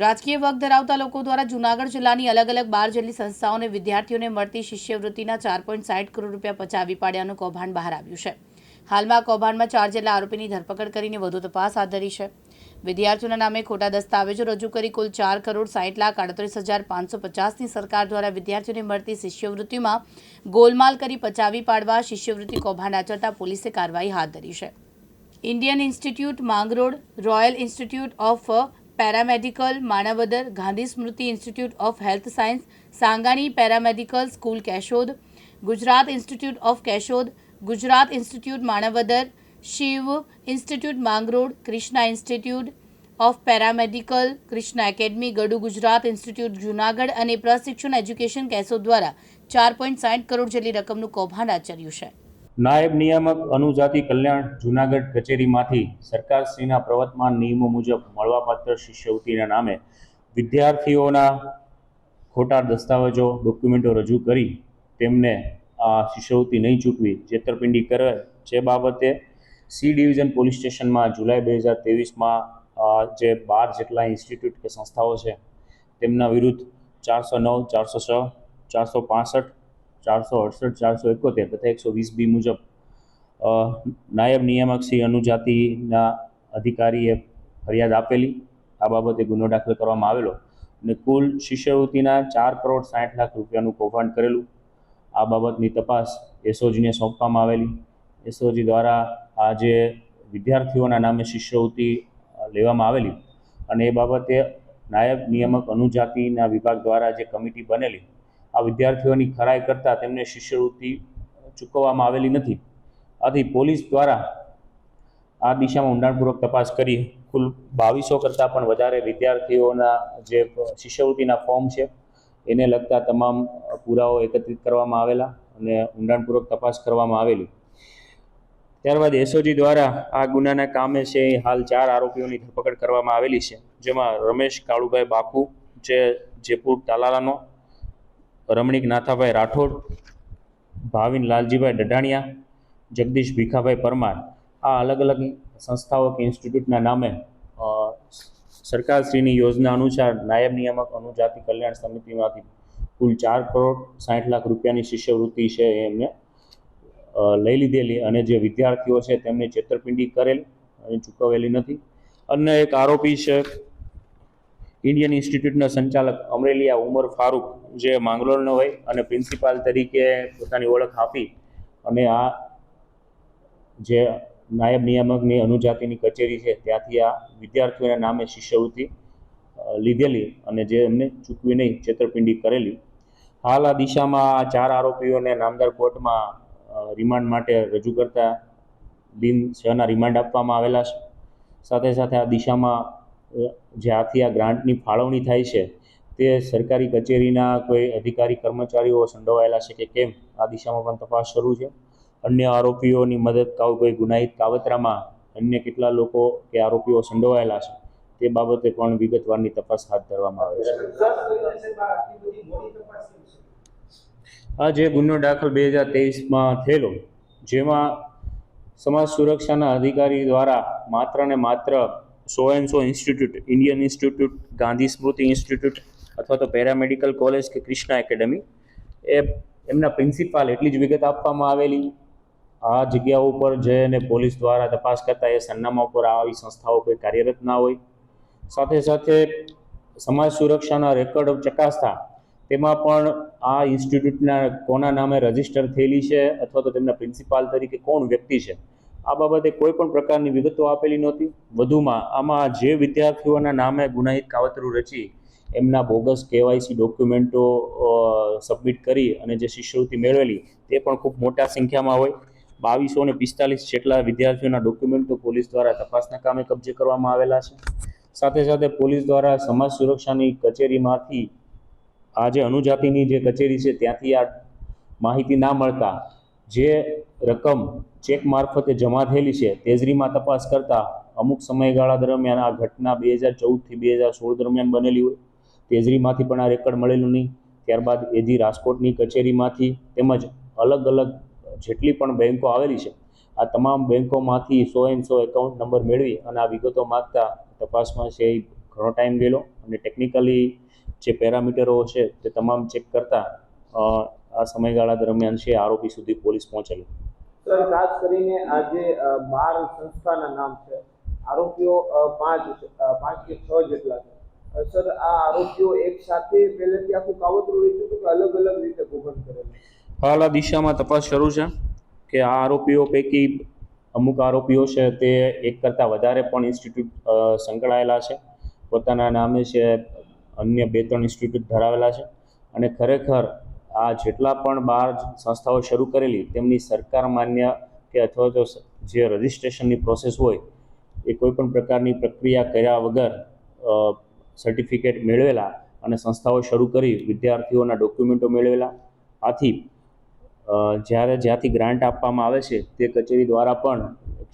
રાજકીય વગ ધરાવતા લોકો દ્વારા જૂનાગઢ જિલ્લાની અલગ અલગ બાર જેટલી સંસ્થાઓને વિદ્યાર્થીઓને મળતી શિષ્યવૃત્તિના ચાર પોઈન્ટ સાઠ કરોડ રૂપિયા પચાવી પાડ્યાનું કૌભાંડ બહાર આવ્યું છે. હાલમાં કૌભાંડમાં ચાર જેટલા આરોપીની ધરપકડ કરીને વધુ તપાસ હાથ ધરી છે. વિદ્યાર્થીઓના નામે ખોટા દસ્તાવેજો રજૂ કરી કુલ ચાર કરોડ સાઠ લાખ આડત્રીસ હજાર પાંચસો પચાસની સરકાર દ્વારા વિદ્યાર્થીઓને મળતી શિષ્યવૃત્તિમાં ગોલમાલ કરી પચાવી પાડવા શિષ્યવૃત્તિ કૌભાંડ આચરતા પોલીસે કાર્યવાહી હાથ ધરી છે. Indian institute Mangrol, royal institute of paramedical, Manavadar, Gandhi Smriti institute of health science, Sangani paramedical school, Keshod, Gujarat institute of Keshod, Gujarat institute, Manavadar, Shiv institute, Mangrol, Krishna institute of paramedical, Krishna academy, Gadu Gujarat institute, Junagadh અને પ્રશિક્ષણ education Keshod દ્વારા ચાર point સાઠ કરોડ જેટલી રકમનું કૌભાંડ આચર્યું છે. નાયબ નિયામક અનુજાતિ કલ્યાણ જૂનાગઢ કચેરીમાંથી સરકારશ્રીના પ્રવર્તમાન નિયમો મુજબ મળવાપાત્ર શિષ્યવૃત્તિના નામે વિદ્યાર્થીઓના ખોટા દસ્તાવેજો, ડોક્યુમેન્ટો રજૂ કરી તેમને આ શિષ્યવૃત્તિ નહીં ચૂકવી. છેતરપિંડી કરે જે બાબતે સી ડિવિઝન પોલીસ સ્ટેશનમાં જુલાઈ બે હજાર ત્રેવીસમાં જે બાર જેટલા ઇન્સ્ટિટ્યૂટ કે સંસ્થાઓ છે, તેમના વિરુદ્ધ ચારસો નવ, ચારસો છ, ચારસો પાસઠ ચારસો અડસઠ, ચારસો એકોતેર તથા એકસો વીસ બી મુજબ નાયબ નિયામક શ્રી અનુજાતિના અધિકારીએ ફરિયાદ આપેલી. આ બાબતે ગુનો દાખલ કરવામાં આવેલો અને કુલ શિષ્યવૃત્તિના ચાર કરોડ સાઠ લાખ રૂપિયાનું કૌભાંડ કરેલું. આ બાબતની તપાસ એસઓજીને સોંપવામાં આવેલી. એસઓજી દ્વારા આ જે વિદ્યાર્થીઓના નામે શિષ્યવૃત્તિ લેવામાં આવેલી અને એ બાબતે નાયબ નિયામક અનુજાતિના વિભાગ દ્વારા જે કમિટી બનેલી આ વિદ્યાર્થીઓની ખરાઈ કરતાં તેમને શિષ્યવૃત્તિ ચૂકવવામાં આવેલી નથી. આથી પોલીસ દ્વારા આ દિશામાં ઊંડાણપૂર્વક તપાસ કરી, કુલ બાવીસો કરતાં પણ વધારે વિદ્યાર્થીઓના જે શિષ્યવૃત્તિના ફોર્મ છે, એને લગતા તમામ પુરાવો એકત્રિત કરવામાં આવેલા અને ઊંડાણપૂર્વક તપાસ કરવામાં આવેલી. ત્યારબાદ એસઓજી દ્વારા આ ગુનાના કામે છે એ હાલ ચાર આરોપીઓની ધરપકડ કરવામાં આવેલી છે, જેમાં રમેશ કાળુભાઈ બાપુ જે જેપુર તાલાલાનો રમણીક નાથાભાઈ રાઠોડ, ભાવિન લાલજીભાઈ ડઢાણિયા, જગદીશ ભીખાભાઈ પરમાર, આ અલગ અલગ સંસ્થાઓ કે ઇન્સ્ટિટ્યૂટના નામે સરકારશ્રીની યોજના અનુસાર નાયબ નિયામક અનુજાતિ કલ્યાણ સમિતિમાંથી કુલ ચાર કરોડ સાઠ લાખ રૂપિયાની શિષ્યવૃત્તિ છે એ એમને લઈ લીધેલી અને જે વિદ્યાર્થીઓ છે તેમને છેતરપિંડી કરેલ અને ચૂકવેલી નથી. અન્ય એક આરોપી છે ઇન્ડિયન ઇન્સ્ટિટ્યૂટના સંચાલક અમરેલિયા ઉમર ફારૂક જે માંગરોળનો હોય અને પ્રિન્સિપાલ તરીકે પોતાની ઓળખ આપી અને આ જે નાયબ નિયામકની અનુજાતિની કચેરી છે, ત્યાંથી આ વિદ્યાર્થીઓના નામે શિષ્યવૃત્તિ લીધેલી અને જે એમને ચૂકવી નહીં, છેતરપિંડી કરેલી. હાલ આ દિશામાં આ ચાર આરોપીઓને નામદાર કોર્ટમાં રિમાન્ડ માટે રજૂ કરતા દિન છના રિમાન્ડ આપવામાં આવેલા છે. સાથે સાથે આ દિશામાં અ, જે આથી આ ગ્રાન્ટની ફાળવણી થાય છે તે સરકારી કચેરીના કોઈ અધિકારી કર્મચારીઓ સંડોવાયેલા છે કે કેમ? આ દિશામાં પણ તપાસ શરૂ છે. અન્ય આરોપીઓની મદદ કાવ કોઈ ગુનાહિત કાવતરામાં અન્ય કેટલા લોકો કે આરોપીઓ સંડોવાયેલા છે તે બાબતે પણ વિગતવારની તપાસ હાથ ધરવામાં આવે છે. આ જે ગુનો દાખલ બે હજાર તેવીસમાં થયેલો જેમાં સમાજ સુરક્ષાના અધિકારી દ્વારા માત્ર ને માત્ર so and so institute Indian institute Gandhi Smriti institute અથવા તો પેરામેડિકલ કોલેજ કે કૃષ્ણા એકેડમી એ એમના પ્રિન્સિપાલ એટલી જ વિગત આપવામાં આવેલી. આ જગ્યા ઉપર જઈને પોલીસ દ્વારા તપાસ કરતા એ સરનામા ઉપર આવી સંસ્થાઓ કોઈ કાર્યરત ના હોય. સાથે સાથે સમાજ સુરક્ષાના રેકોર્ડ ચકાસતા તેમાં પણ આ ઇન્સ્ટિટ્યૂટના કોના નામે રજિસ્ટર થયેલી છે અથવા તો તેમના પ્રિન્સિપાલ તરીકે કોણ વ્યક્તિ છે આ બાબતે કોઈ પણ પ્રકારની વિગતો આપેલી નહોતી. વધુમાં, આમાં જે વિદ્યાર્થીઓના નામે ગુનાહિત કાવતરું રચી, એમના બોગસ કેવાયસી ડોક્યુમેન્ટો સબમિટ કરી અને જે શિષ્યવૃત્તિ મેળવેલી, તે પણ ખૂબ મોટા સંખ્યામાં હોય. બાવીસો ને પિસ્તાલીસ જેટલા વિદ્યાર્થીઓના ડોક્યુમેન્ટો પોલીસ દ્વારા તપાસના કામે કબજે કરવામાં આવેલા છે. સાથે સાથે પોલીસ દ્વારા સમાજ સુરક્ષાની કચેરીમાંથી આ જે અનુજાતિની જે કચેરી છે, ત્યાંથી આ માહિતી ના મળતા જે રકમ ચેક મારફતે જમા થયેલી છે, તેજરીમાં તપાસ કરતાં અમુક સમયગાળા દરમિયાન આ ઘટના બે હજાર ચૌદથી બે હજાર સોળ દરમિયાન બનેલી હોય. તેજરીમાંથી પણ આ રેકર્ડ મળેલું નહીં. ત્યારબાદ એજી રાજકોટની કચેરીમાંથી તેમજ અલગ અલગ જેટલી પણ બેન્કો આવેલી છે, આ તમામ બેન્કોમાંથી so and so account number મેળવી અને આ વિગતો માગતા તપાસમાં છે એ ઘણો ટાઈમ ગયેલો અને ટેકનિકલી જે પેરામીટરો છે તે તમામ ચેક કરતા આ સમયગાળા દરમિયાન છે આરોપી સુધી પોલીસ પહોંચેલી. સર ખાસ કરીને આ જે બાર સંસ્થાના નામ છે. આરોપીઓ પાંચ પાંચ કે છ જેટલા છે. સર આ આરોપીઓ એક સાથે પહેલેથી આખું કાવતરું રચ્યું હતું કે અલગ અલગ રીતે કૌભાંડ કરેલું હાલ આ દિશામાં તપાસ શરૂ છે કે આ આરોપીઓ પૈકી અમુક આરોપીઓ છે તે એક કરતાં વધારે પણ ઇન્સ્ટિટ્યૂટ સંકળાયેલા છે. પોતાના નામે છે અન્ય બે ત્રણ ઇન્સ્ટિટ્યૂટ ધરાવેલા છે. અને ખરેખર આ જેટલા પણ બાર સંસ્થાઓ શરૂ કરેલી, તેમની સરકાર માન્ય કે અથવા તો જે રજિસ્ટ્રેશનની પ્રોસેસ હોય, એ કોઈ પણ પ્રકારની પ્રક્રિયા કર્યા વગર સર્ટિફિકેટ મેળવેલા અને સંસ્થાઓ શરૂ કરી, વિદ્યાર્થીઓના ડોક્યુમેન્ટો મેળવેલા. આથી જ્યારે જ્યાંથી ગ્રાન્ટ આપવામાં આવે છે, તે કચેરી દ્વારા પણ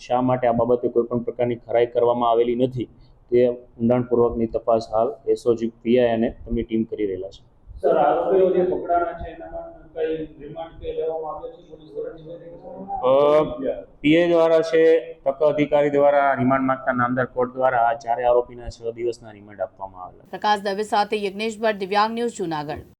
શા માટે આ બાબતે કોઈ પણ પ્રકારની ખરાઈ કરવામાં આવેલી નથી, તે ઊંડાણપૂર્વકની તપાસ હાલ એસઓજી પીઆઈ અને તેમની ટીમ કરી રહેલા છે. સર આરોપીઓ જે પકડાણા છે એનામાં કઈ રિમાન્ડ કે લેવામાં આવે છે પોલીસ દ્વારા પીએ દ્વારા છે તક અધિકારી દ્વારા રિમાન્ડ માંગતા નામદાર કોર્ટ દ્વારા આ ચારે આરોપીના છ દિવસના રિમાન્ડ આપવામાં આવેલા. પ્રકાશ દવે સાથે યજ્ઞેશ ભટ્ટ દિવ્યાંગ ન્યૂઝ જુનાગઢ.